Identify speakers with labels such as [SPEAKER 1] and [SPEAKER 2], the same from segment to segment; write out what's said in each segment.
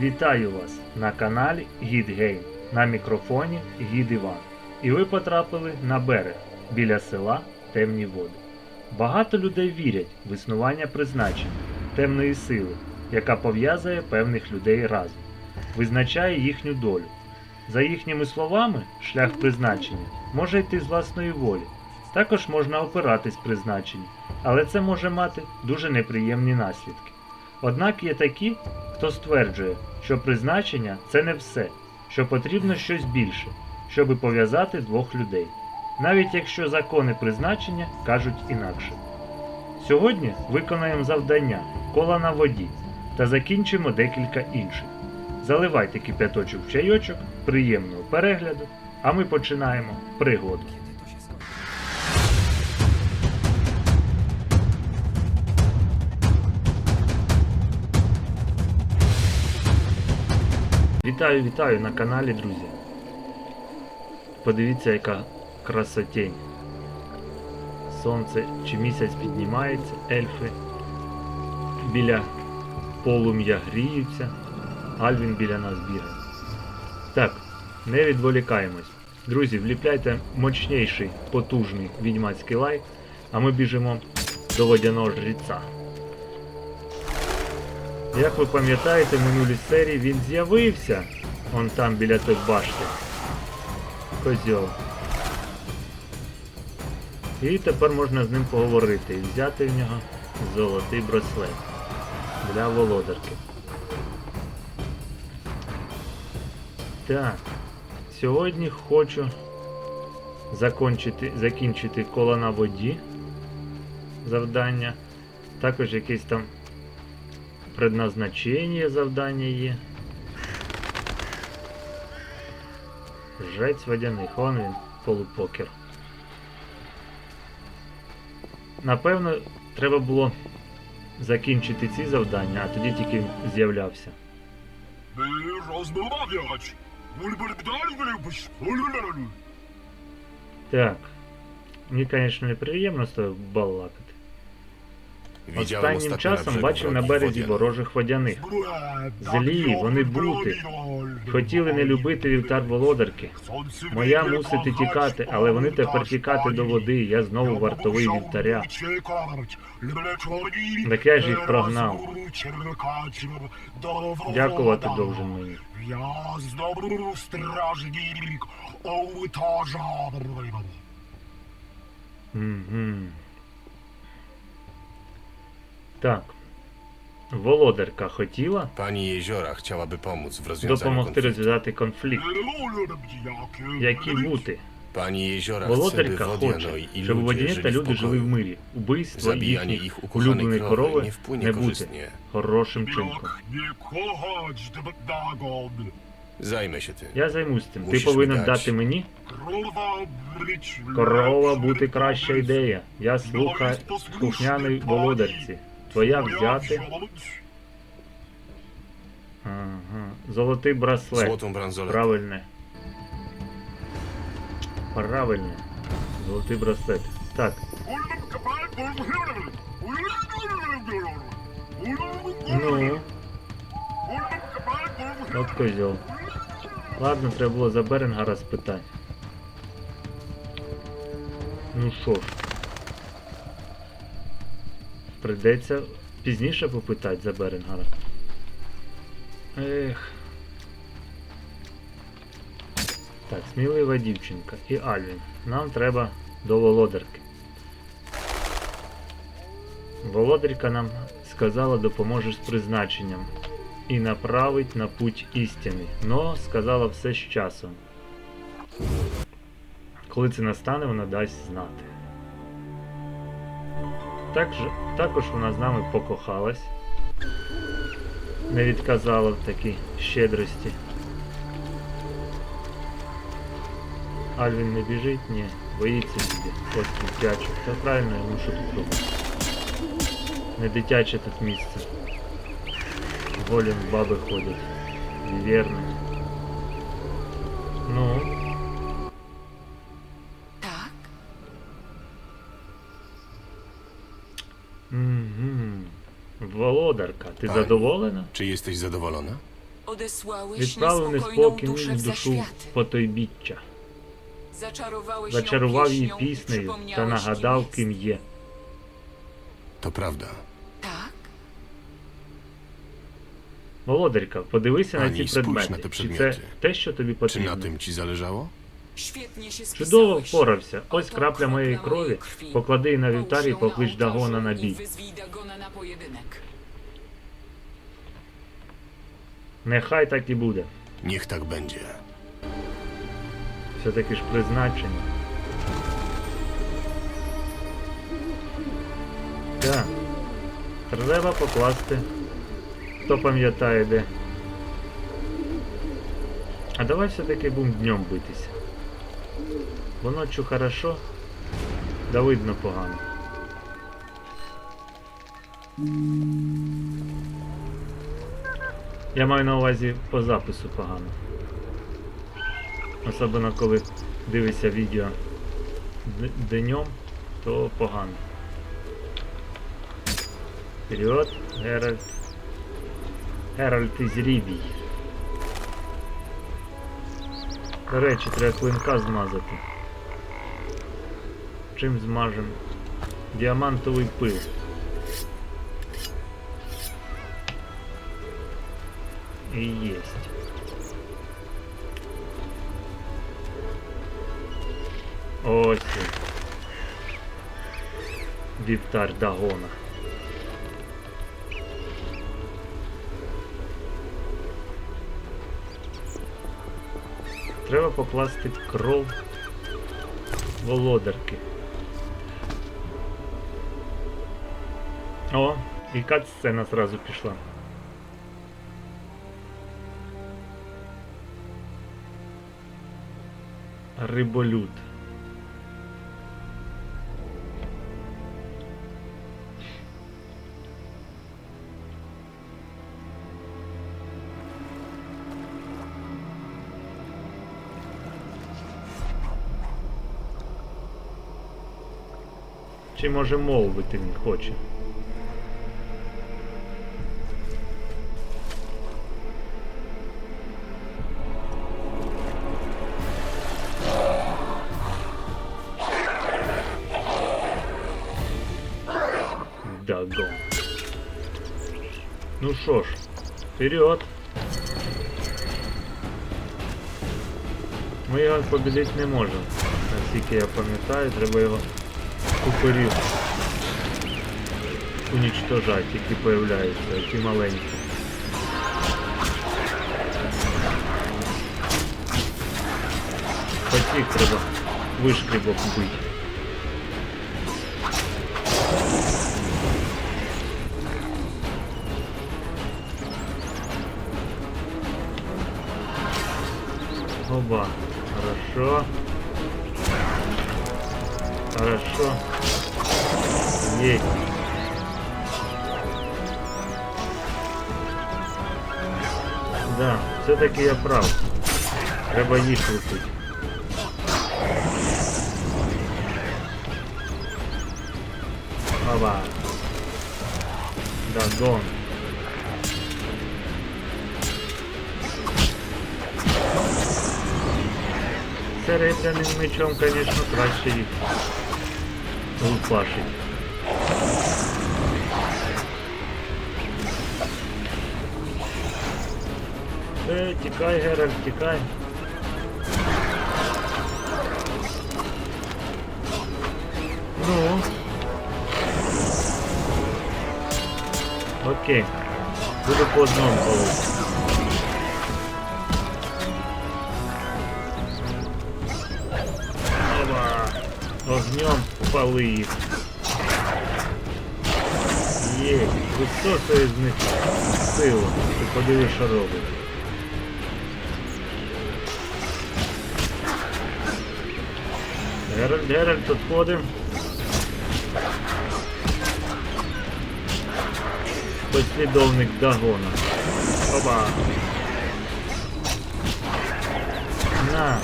[SPEAKER 1] Вітаю вас на каналі Гід. На мікрофоні Гід Іван. І ви потрапили на берег біля села Темні Води. Багато людей вірять в існування призначення, темної сили, яка пов'язує певних людей разом, визначає їхню долю. За їхніми словами, шлях призначення може йти з власної волі. Також можна опиратись призначенню, але це може мати дуже неприємні наслідки. Однак є такі, хто стверджує, що призначення це не все, що потрібно щось більше, щоби пов'язати двох людей, навіть якщо закони призначення кажуть інакше. Сьогодні виконаємо завдання кола на воді та закінчимо декілька інших. Заливайте кип'яточок в чайочок, приємного перегляду, а ми починаємо пригоду. Вітаю, вітаю на каналі, друзі. Подивіться, яка красотень. Сонце чи місяць піднімається, ельфи біля полум'я гріються, Альвін біля нас бігає. Так, не відволікаємось. Друзі, вліпляйте мощніший, потужний відьмацький лайк, а ми біжимо до водяного жріця. Як ви пам'ятаєте, в минулій серії він з'явився. Он там біля той башти. Козьол. І тепер можна з ним поговорити і взяти в нього золотий браслет для володарки. Так. Сьогодні хочу закончити, закінчити коло на воді завдання. Також якесь там предназначення завдання є. Жрець водяних, вон він, полупокер. Напевно, треба було закінчити ці завдання, а тоді тільки з'являвся. Так. Мені, звісно, неприємно з тобою балакати. Останнім часом бачив на березі ворожих водяних. Злі, вони брути. Хотіли не любити вівтар володарки. Моя мусити тікати, але вони тепер тікати до води. Я знову вартовий вівтаря. Так я ж їх прогнав. Дякувати должен мені.
[SPEAKER 2] Я
[SPEAKER 1] Так. Володарка хотіла
[SPEAKER 3] Pani Jeziora chciałaby pomóc w rozwiązaniu
[SPEAKER 1] допомогти
[SPEAKER 3] konfliktu.
[SPEAKER 1] розв'язати конфлікт. Які бути?
[SPEAKER 3] Pani Jeziora chce, by
[SPEAKER 1] Володарка
[SPEAKER 3] Wodiano
[SPEAKER 1] хоче,
[SPEAKER 3] i
[SPEAKER 1] щоб
[SPEAKER 3] ludzie
[SPEAKER 1] водяні та
[SPEAKER 3] żyli w
[SPEAKER 1] люди жили в
[SPEAKER 3] pokoju.
[SPEAKER 1] мирі. Убивство
[SPEAKER 3] Zabijanie
[SPEAKER 1] їхніх
[SPEAKER 3] ich ukochanej
[SPEAKER 1] улюбленої
[SPEAKER 3] krowy
[SPEAKER 1] корови
[SPEAKER 3] nie wpłynie
[SPEAKER 1] не буде
[SPEAKER 3] korzystnie.
[SPEAKER 1] хорошим чинком.
[SPEAKER 3] Zajmę się tym.
[SPEAKER 1] Я займусь цим. Ти повинен дати мені корова бути краща ідея. Я слухаю слухняний володарці. Твоя взяти. Ага. Золотий браслет. Правильне. Правильне. Золотий браслет. Так. Ну, от козьол. Ладно, треба було за Беренгара спитати. Ну що ж. Придеться пізніше попитати за Беренгара. Ех. Так, смілива дівчинка і Альвін. Нам треба до володарки. Володарка нам сказала, допоможе з призначенням і направить на путь істини. Но сказала все з часом. Коли це настане, вона дасть знати. Також, також вона з нами покохалась. Не відказала в такій щедрості. Альвін не біжить? Ні. Боїться собі. Ось дитячок. Та правильно йому що тут робити. Не дитяче тут місце. Голін баби ходять. Вірно. Ну, Володарка, ти
[SPEAKER 3] Пані.
[SPEAKER 1] задоволена?
[SPEAKER 3] Czy jesteś zadowolona?
[SPEAKER 4] Odesłałeś
[SPEAKER 1] неспокій
[SPEAKER 4] duszę w
[SPEAKER 1] душу
[SPEAKER 4] zaświaty.
[SPEAKER 1] потойбіччя,
[SPEAKER 4] Zaczarowałeś
[SPEAKER 1] зачарував її
[SPEAKER 4] pieśnią i
[SPEAKER 1] піснею та
[SPEAKER 4] przypomniałeś,
[SPEAKER 1] нагадав,
[SPEAKER 4] kim
[SPEAKER 1] ким
[SPEAKER 4] jest.
[SPEAKER 1] є.
[SPEAKER 3] To prawda.
[SPEAKER 4] Tak?
[SPEAKER 1] Володарка, подивися на
[SPEAKER 3] Ані,
[SPEAKER 1] ці
[SPEAKER 3] спójrz
[SPEAKER 1] предмети.
[SPEAKER 3] на те
[SPEAKER 1] Чи це
[SPEAKER 3] предмети.
[SPEAKER 1] те, що тобі
[SPEAKER 3] Czy na
[SPEAKER 1] потрібно?
[SPEAKER 3] tym ci zależało?
[SPEAKER 1] Чудово впорався. Ось крапля моєї крові. Поклади її на вівтар і поклич Дагона на бій. Нехай так і буде.
[SPEAKER 3] Niech tak będzie.
[SPEAKER 1] Все-таки ж призначення. Так. Треба покласти. Хто пам'ятає де. А давай все-таки будемо днем битися. Бо ночі хорошо, да видно погано. Я маю на увазі по запису погано. Особливо коли дивишся відео днем, то погано. Вперед, Геральт. Геральт із Рівії. До речі, треба клинка змазати. Чим змажем? Діамантовий пил. І єсть. Ось. Вівтар Дагона. Треба покласти кров володарки. О, і кат-сцена зразу пішла. Риболюд. Чи може мовити він хоче? Дагон. Ну що ж, вперед. Ми його победити не можемо. Наскільки я пам'ятаю, треба його купорів уничтожати, які появляються, ті маленькі. Потік треба вишкрібок бити. Оба. Хорошо. Хорошо. Есть. Да, все-таки я прав. Треба їх лупити. Оба. Дагон. Серебряним мечом, конечно, краще їх лупашить. Е, тікай, Геральт, тікай. Ну. Окей. Буду по одному колоть. Опа! Огнем пали їх. Є, висосує з них силу. Ти подиви, що робить. Геральт, Геральт, підходим. Послідовник Дагона. Опа. На.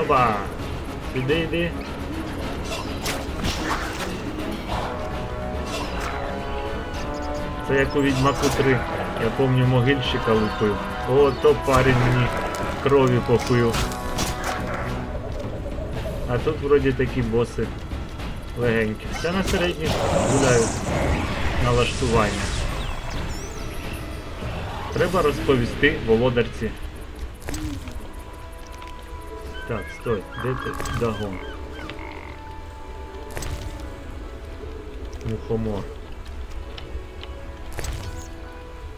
[SPEAKER 1] Опа. Сюди йди. Це як у Відьмаку 3. Я помню могильщика лупив. О, то парень мені крові попив. А тут вроді такі боси легенькі. Це на середніх гуляю налаштування. Треба розповісти володарці. Так, стой, де ти дагон? Мухомор.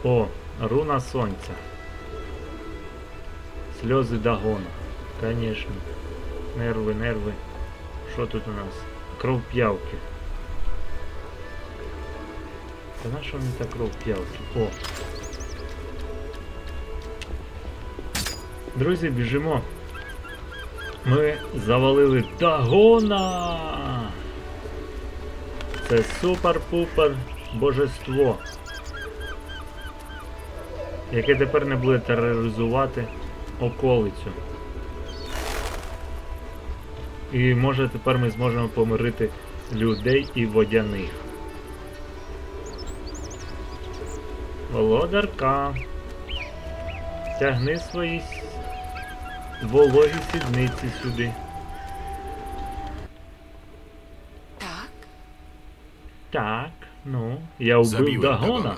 [SPEAKER 1] О, руна сонця. Сльози Дагона. Конечно. Нерви, нерви. Що тут у нас? Кров п'явки. Та на що мені та кров п'явки? О. Друзі, біжимо. Ми завалили Дагона! Це супер-пупер божество. Яке тепер не буде тероризувати околицю. І може тепер ми зможемо помирити людей і водяних. Володарка. Тягни свої вологі сідниці сюди.
[SPEAKER 4] Tak?
[SPEAKER 1] Так, ну, я вбив
[SPEAKER 3] Zabiłem
[SPEAKER 1] Дагона.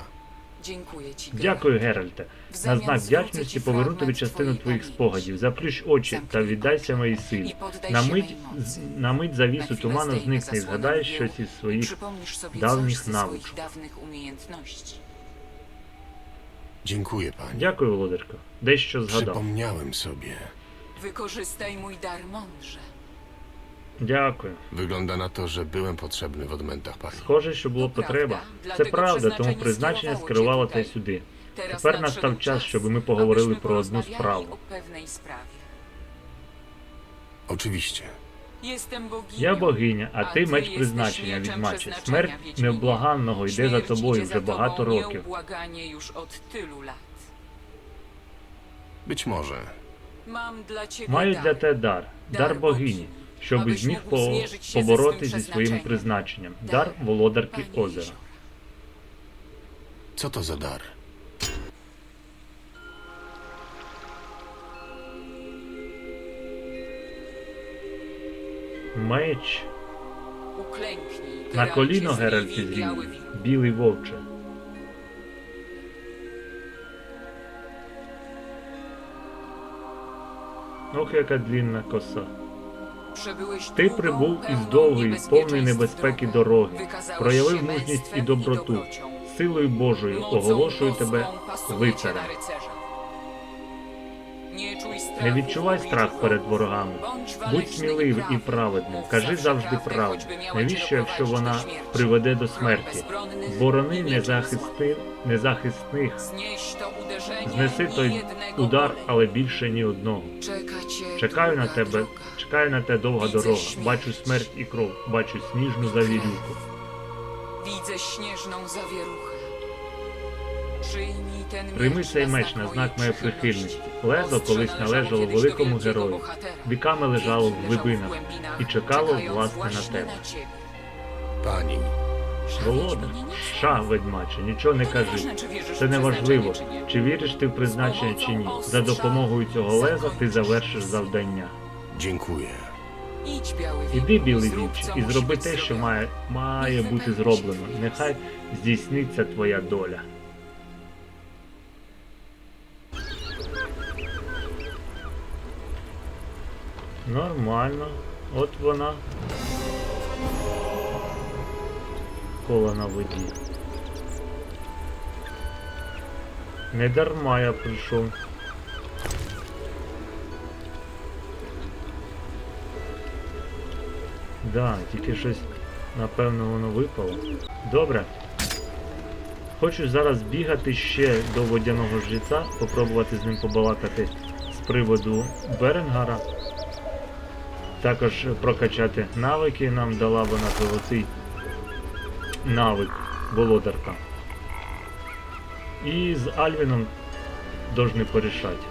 [SPEAKER 4] Geralt.
[SPEAKER 1] Дякую, Геральте. На знак вдячності поверну тобі частину твоїх спогадів. Заплющ очі та віддайся моїй силі. На мить, на мить завісу туману зникне і згадаєш щось із своїх dawnych
[SPEAKER 4] umiejętności.
[SPEAKER 3] Dziękuję pani.
[SPEAKER 1] Дякую, володарко. Дещо згадав.
[SPEAKER 3] Przypomniałem sobie.
[SPEAKER 4] Wykorzystaj mój dar mądrze.
[SPEAKER 1] Дякую.
[SPEAKER 3] Wygląda na to, że byłem potrzebny w odmętach pani.
[SPEAKER 1] Схоже, що було потреба. Це правда, тому
[SPEAKER 4] призначення скерувало tutaj.
[SPEAKER 1] сюди. Тепер настав час,
[SPEAKER 4] czas,
[SPEAKER 1] щоб ми поговорили про одну справу.
[SPEAKER 3] Oczywiście.
[SPEAKER 1] Я богиня, а ти меч призначення
[SPEAKER 4] mieczem
[SPEAKER 1] відмаче. Смерть
[SPEAKER 4] Wiedźminie.
[SPEAKER 1] невблаганного йде за тобою вже багато років.
[SPEAKER 3] Być może.
[SPEAKER 4] Mam dla ciebie
[SPEAKER 1] Маю для тебе дар, дар богині, щоб зміг по- поборотись зі своїм призначенням. Дар володарки озера.
[SPEAKER 3] Co to za dar?
[SPEAKER 1] Меч на коліно
[SPEAKER 4] z
[SPEAKER 1] Геральті зрів, білий вовче. Ох, яка длінна коса. Ти прибув із довгої, повної небезпеки дороги, проявив мужність і доброту. Силою Божою оголошую тебе лицарем.
[SPEAKER 4] Не
[SPEAKER 1] відчувай страх перед ворогами.
[SPEAKER 4] Будь
[SPEAKER 1] сміливий і праведним. Кажи
[SPEAKER 4] завжди правду,
[SPEAKER 1] Навіщо, якщо вона приведе до смерті? Борони незахисти... незахисних. Знеси той удар, але більше ні одного. Чекаю на тебе, чекаю на те довга дорога. Бачу смерть і кров, бачу сніжну завірюку.
[SPEAKER 4] Widzę śnieżną zawieruchę. Przyjmij ten
[SPEAKER 1] Прийми цей меч на знак моєї прихильності. Лезо колись належало великому герою. Віками лежало в глибинах і чекало власне на тебе.
[SPEAKER 3] Pani.
[SPEAKER 1] Володар, ша, ведьмаче, нічого не кажи. Це
[SPEAKER 4] w
[SPEAKER 1] не важливо,
[SPEAKER 4] przeznaczenie, czy nie.
[SPEAKER 1] чи віриш ти в призначення чи ні. За допомогою цього леза ти завершиш завдання.
[SPEAKER 3] Dziękuję.
[SPEAKER 1] Іди, білий вівче, і зроби те, що має, має бути зроблено. Нехай здійсниться твоя доля. Нормально. От вона. Кола на воді. Не дарма я прийшов. Да, тільки щось, напевно, воно випало. Добре. Хочу зараз бігати ще до водяного жреця, попробувати з ним побалакати з приводу Беренгара. Також прокачати навики нам дала вона золотий навик володарка. І з Альвіном должны порішати.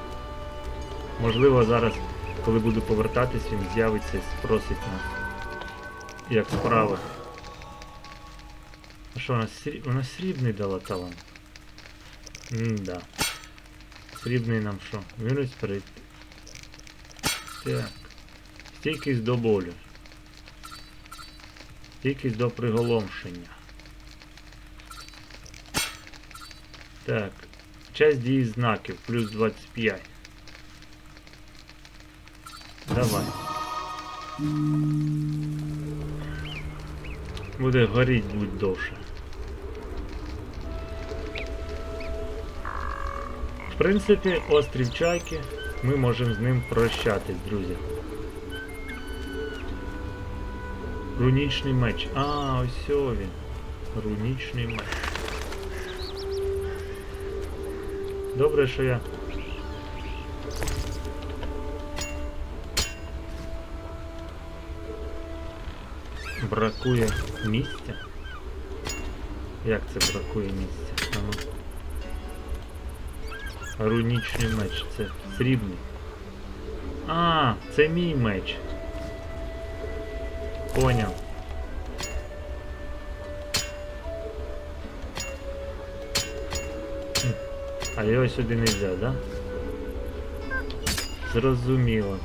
[SPEAKER 1] Можливо, зараз, коли буду повертатись, він з'явиться і спросить нас як справи. А що, вона, сріб... вона срібний дала талант? М-да. Срібний нам що? Мінус при... Так. Стійкість до болю. Стійкість до приголомшення. Так. Час дії знаків, плюс 25. Давай. Буде горіть будь довше. В принципі, острів Чайки, ми можемо з ним прощатись, друзі. Рунічний меч. А, ось він. Рунічний меч. Добре, що я. Бракує місця? Як це бракує місця? А ну. Рунічний меч, це срібний. А, це мій меч. Поняв. А його сюди не взяв, да? Зрозуміло.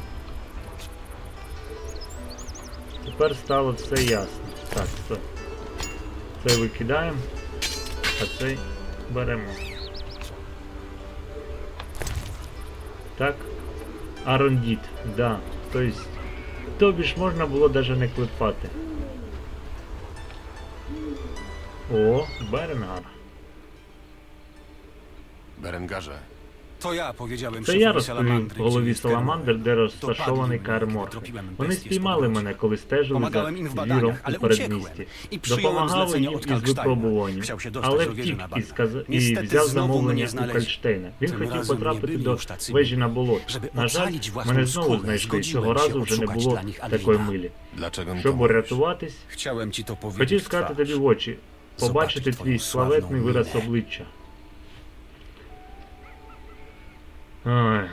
[SPEAKER 1] Тепер стало все ясно. Так, стоп. Це викидаємо, а цей беремо. Так. Арондіт, да. Тобто, тобі ж можна було навіть не клепати. О, Беренгар.
[SPEAKER 3] Беренгарze,
[SPEAKER 5] To ja powiedziałem
[SPEAKER 1] Це я
[SPEAKER 5] salamandry,
[SPEAKER 1] голові Саламандр, де розташований Кармор. Вони спіймали мене, коли стежили за звіром у передмісті. Допомагали їм із
[SPEAKER 5] Kalksteina.
[SPEAKER 1] випробуванням, але втік
[SPEAKER 5] na
[SPEAKER 1] і, сказ... і взяв замовлення у
[SPEAKER 5] znaleźli.
[SPEAKER 1] Кальштейна. Він хотів потрапити до вежі на болото.
[SPEAKER 5] Żeby
[SPEAKER 1] На жаль, мене знову знайшли. Цього разу вже не було такої милі. Щоб урятуватись,
[SPEAKER 5] Chciałem ci to powiedzieć
[SPEAKER 1] хотів сказати тобі в очі, побачити твій славетний вираз обличчя. Ой.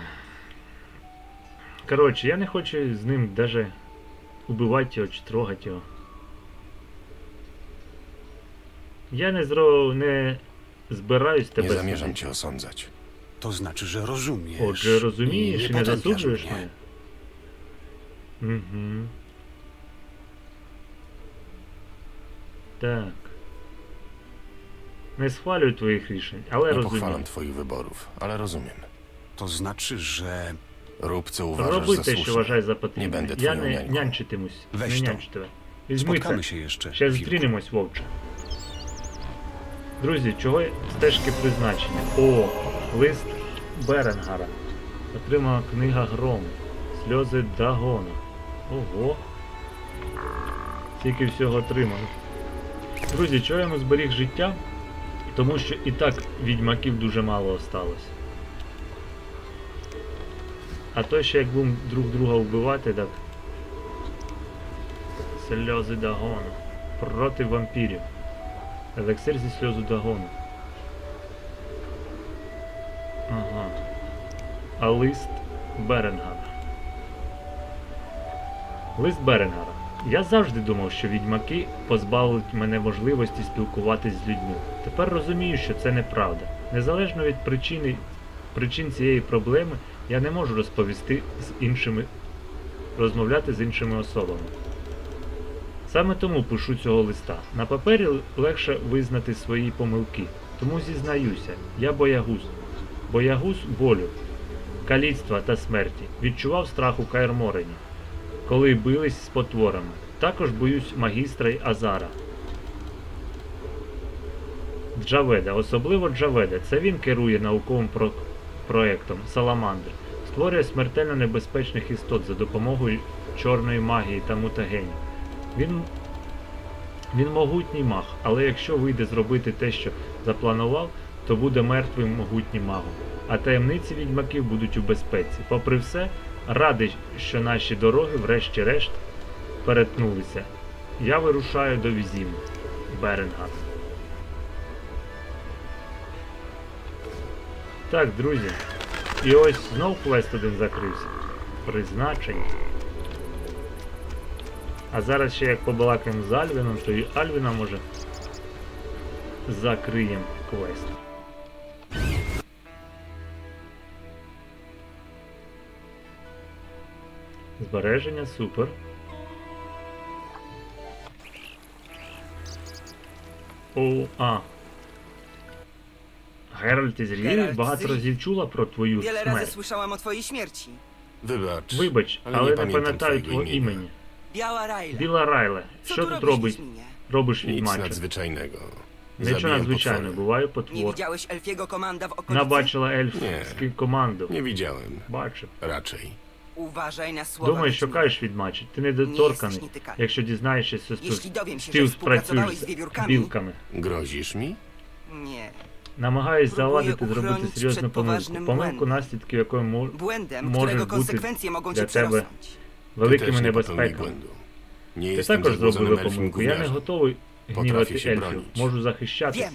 [SPEAKER 1] Коротше, я не хочу з ним даже убивати його чи трогати його. Я не зро... не збираюсь
[SPEAKER 3] Nie
[SPEAKER 1] тебе
[SPEAKER 3] zamierzam
[SPEAKER 1] судити.
[SPEAKER 3] cię osądzać.
[SPEAKER 5] To znaczy, że rozumiesz.
[SPEAKER 1] Отже, розумієш
[SPEAKER 5] і
[SPEAKER 1] і не
[SPEAKER 5] mnie.
[SPEAKER 1] мене? Угу. Так. Не схвалюю твоїх рішень, але
[SPEAKER 3] Nie
[SPEAKER 1] розумію.
[SPEAKER 3] pochwalam twoich wyborów, ale rozumiem.
[SPEAKER 5] To znaczy, że
[SPEAKER 3] Rób, co uważasz
[SPEAKER 1] Роби
[SPEAKER 3] za
[SPEAKER 1] те, що
[SPEAKER 3] słuszne.
[SPEAKER 1] вважаєш за
[SPEAKER 3] Не
[SPEAKER 1] потрібне.
[SPEAKER 3] będę
[SPEAKER 1] Я
[SPEAKER 3] твоją
[SPEAKER 1] не
[SPEAKER 3] нянькою.
[SPEAKER 1] нянчитимусь.
[SPEAKER 5] Weź
[SPEAKER 1] не
[SPEAKER 5] то.
[SPEAKER 1] нянчу тебе. Візьми це.
[SPEAKER 5] spotkamy się jeszcze.
[SPEAKER 1] Ще зустрінемось, вовче. Друзі, чого стежки призначення? О, лист Беренгара. Отримала книга Грому. Сльози Дагона. Ого. Скільки всього отримано. Друзі, чого я йому зберіг життя? Тому що і так відьмаків дуже мало осталось. А то ще як будемо друг друга вбивати, так. Сльози Дагона. Проти вампірів. Елексир зі сльозу Дагону. Ага. А лист Беренгара. Лист Беренгара. Я завжди думав, що відьмаки позбавлять мене можливості спілкуватись з людьми. Тепер розумію, що це неправда. Незалежно від причини, причин цієї проблеми, я не можу розповісти з іншими, розмовляти з іншими особами. Саме тому пишу цього листа. На папері легше визнати свої помилки. Тому зізнаюся, я боягуз. Боягуз болю, каліцтва та смерті. Відчував страх у Каерморені, коли бились з потворами. Також боюсь магістра й Азара. Джаведа, особливо Джаведа. Це він керує науковим. Проектом Саламандр. Створює смертельно небезпечних істот за допомогою чорної магії та мутагенів. Він, він могутній маг, але якщо вийде зробити те, що запланував, то буде мертвим могутнім магом. А таємниці відьмаків будуть у безпеці. Попри все, радий, що наші дороги, врешті-решт, перетнулися. Я вирушаю до Візіму. Беренгар. Так, друзі. І ось знов квест один закрився. Призначення. А зараз ще як побалакаємо з Альвіном, то і Альвіна може закриємо квест. Збереження, супер. О, а. Геральт із Ріві
[SPEAKER 6] Геральт
[SPEAKER 1] багато
[SPEAKER 6] з
[SPEAKER 1] разів чула про твою
[SPEAKER 6] Wiele razy
[SPEAKER 1] смерть.
[SPEAKER 6] słyszałam o twojej śmierci.
[SPEAKER 3] Wybacz.
[SPEAKER 1] Вибач,
[SPEAKER 3] Але
[SPEAKER 1] але
[SPEAKER 3] не
[SPEAKER 1] не
[SPEAKER 3] пам'ятаю твого імені.
[SPEAKER 1] імені.
[SPEAKER 6] Biała Rajla.
[SPEAKER 1] Біла Райле,
[SPEAKER 6] Co
[SPEAKER 1] що
[SPEAKER 6] tu
[SPEAKER 1] тут
[SPEAKER 6] robisz,
[SPEAKER 1] робить,
[SPEAKER 6] Wiedźminie?
[SPEAKER 1] робиш
[SPEAKER 3] Nic
[SPEAKER 1] відьмаче?
[SPEAKER 3] nadzwyczajnego.
[SPEAKER 1] Нічого надзвичайного,
[SPEAKER 3] potwory.
[SPEAKER 1] буває
[SPEAKER 6] Nie
[SPEAKER 1] потвор.
[SPEAKER 6] widziałeś elfiego komanda w okolicy?
[SPEAKER 1] Набачила ельф
[SPEAKER 3] Ні.
[SPEAKER 1] з команду.
[SPEAKER 3] Nie widziałem.
[SPEAKER 1] Бачив.
[SPEAKER 3] Raczej.
[SPEAKER 6] Uważaj na słowa
[SPEAKER 1] Думаєш, що
[SPEAKER 6] Wiedźmina.
[SPEAKER 1] кажеш відьмаче? Ти недоторканий,
[SPEAKER 6] nietykalny.
[SPEAKER 1] якщо дізнаєшся, що ти
[SPEAKER 6] współpracowałeś z
[SPEAKER 1] з
[SPEAKER 6] wiewiórkami...
[SPEAKER 1] білками.
[SPEAKER 3] Grozisz mi?
[SPEAKER 6] Nie.
[SPEAKER 1] Намагаюсь завадити зробити серйозну помилку. Помилку, наслідки якої мо-
[SPEAKER 6] Błędem,
[SPEAKER 1] Możesz
[SPEAKER 6] którego
[SPEAKER 1] buty
[SPEAKER 6] konsekwencje mogą
[SPEAKER 1] dla
[SPEAKER 6] cię
[SPEAKER 1] ciebie.
[SPEAKER 6] przerosnąć.
[SPEAKER 3] Ty
[SPEAKER 1] великими небезпеками. Ти також
[SPEAKER 3] elfim
[SPEAKER 1] помилку. Я не готовий гнівати ельфів. Можу захищатись.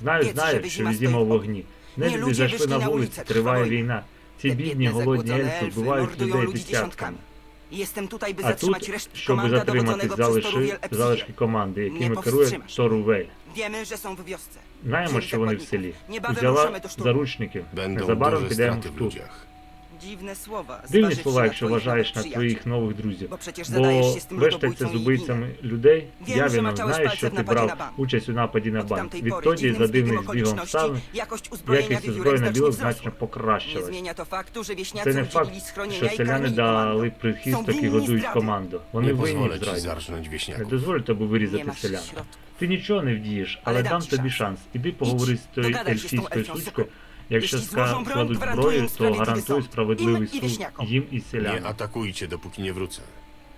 [SPEAKER 1] Знаю, знаю, що
[SPEAKER 6] Wiedźma
[SPEAKER 1] візімо в
[SPEAKER 6] stoi
[SPEAKER 1] вогні. Нелюди
[SPEAKER 6] ludzie
[SPEAKER 1] зайшли на вулицю, триває війна. Ці бідні голодні ельфи вбивають людей десятками. А тут, щоб затримати
[SPEAKER 6] Epsir.
[SPEAKER 1] залишки команди, якими керує. Торувель.
[SPEAKER 6] Wiemy, że są w wiosce.
[SPEAKER 1] Знаємо, що вони в селі. Взяла
[SPEAKER 6] szturmu.
[SPEAKER 1] заручників.
[SPEAKER 3] Będą
[SPEAKER 1] Незабаром
[SPEAKER 3] duże
[SPEAKER 1] підемо в
[SPEAKER 3] straty w
[SPEAKER 1] штурм.
[SPEAKER 3] ludziach.
[SPEAKER 6] Dziwne słowa.
[SPEAKER 1] Дивні
[SPEAKER 6] zważywszy
[SPEAKER 1] слова,
[SPEAKER 6] na
[SPEAKER 1] якщо
[SPEAKER 6] twoich
[SPEAKER 1] вважаєш
[SPEAKER 6] nowych
[SPEAKER 1] на
[SPEAKER 6] przyjaciół.
[SPEAKER 1] твоїх нових друзів.
[SPEAKER 6] Bo przecież
[SPEAKER 1] Бо
[SPEAKER 6] zadajesz się z tym
[SPEAKER 1] вештаться з
[SPEAKER 6] ludobójcą i
[SPEAKER 1] убивцями
[SPEAKER 6] winem.
[SPEAKER 1] людей,
[SPEAKER 6] Wiem,
[SPEAKER 1] я
[SPEAKER 6] że
[SPEAKER 1] він
[SPEAKER 6] maczałeś
[SPEAKER 1] знає,
[SPEAKER 6] palce
[SPEAKER 1] що
[SPEAKER 6] w
[SPEAKER 1] ти
[SPEAKER 6] napadzie
[SPEAKER 1] брав
[SPEAKER 6] na bank.
[SPEAKER 1] участь у нападі на
[SPEAKER 6] Od
[SPEAKER 1] банк.
[SPEAKER 6] tamtej pory
[SPEAKER 1] Відтоді,
[SPEAKER 6] dziwnym
[SPEAKER 1] за дивних збігом
[SPEAKER 6] okoliczności
[SPEAKER 1] обставин,
[SPEAKER 6] jakość uzbrojenia
[SPEAKER 1] якість
[SPEAKER 6] wiewiórek
[SPEAKER 1] озброєння
[SPEAKER 6] znacznie
[SPEAKER 1] білок
[SPEAKER 6] wzrosła.
[SPEAKER 1] значно
[SPEAKER 6] Nie
[SPEAKER 1] покращилась.
[SPEAKER 6] zmienia to faktu, że
[SPEAKER 1] Це
[SPEAKER 6] wieśniacy
[SPEAKER 1] не факт,
[SPEAKER 6] udzielili
[SPEAKER 1] що
[SPEAKER 6] schronienia i
[SPEAKER 1] селяни
[SPEAKER 6] karmili
[SPEAKER 1] дали
[SPEAKER 6] komando.
[SPEAKER 1] прихисток і
[SPEAKER 6] winni
[SPEAKER 1] годують
[SPEAKER 6] zdrady.
[SPEAKER 1] команду. Вони
[SPEAKER 3] Nie
[SPEAKER 1] винні в
[SPEAKER 3] pozwolę ci
[SPEAKER 1] зраді.
[SPEAKER 3] zarżnąć
[SPEAKER 1] Не
[SPEAKER 3] wieśniaków.
[SPEAKER 1] дозволь тобі
[SPEAKER 6] Nie
[SPEAKER 1] вирізати
[SPEAKER 6] masz
[SPEAKER 1] селян. Ти нічого не вдієш, але
[SPEAKER 6] дам
[SPEAKER 1] тобі
[SPEAKER 6] шанс.
[SPEAKER 1] Іди поговори з тою
[SPEAKER 6] tą
[SPEAKER 1] ельфійською сучкою. Якщо складуть зброю, то гарантую справедливий суд їм і селянам.
[SPEAKER 3] atakujcie, dopóki nie wrócę.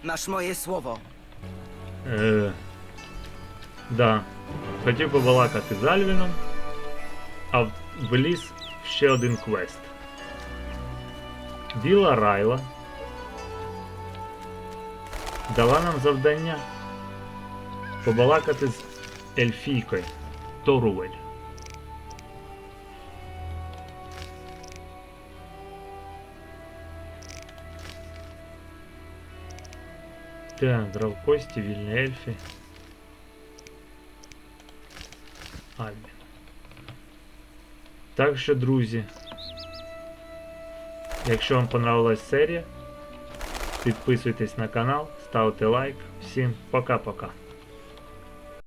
[SPEAKER 6] Masz moje słowo.
[SPEAKER 1] Е, да. Хотів побалакати з Альвіном, а вліз ще один квест. Біла Райла дала нам завдання побалакати з Ельфійкою Торувель. Так, драв кості, вільні ельфі. Альбін. Так що, друзі, якщо вам понравилась серія, підписуйтесь на канал, ставте лайк. Всім пока-пока.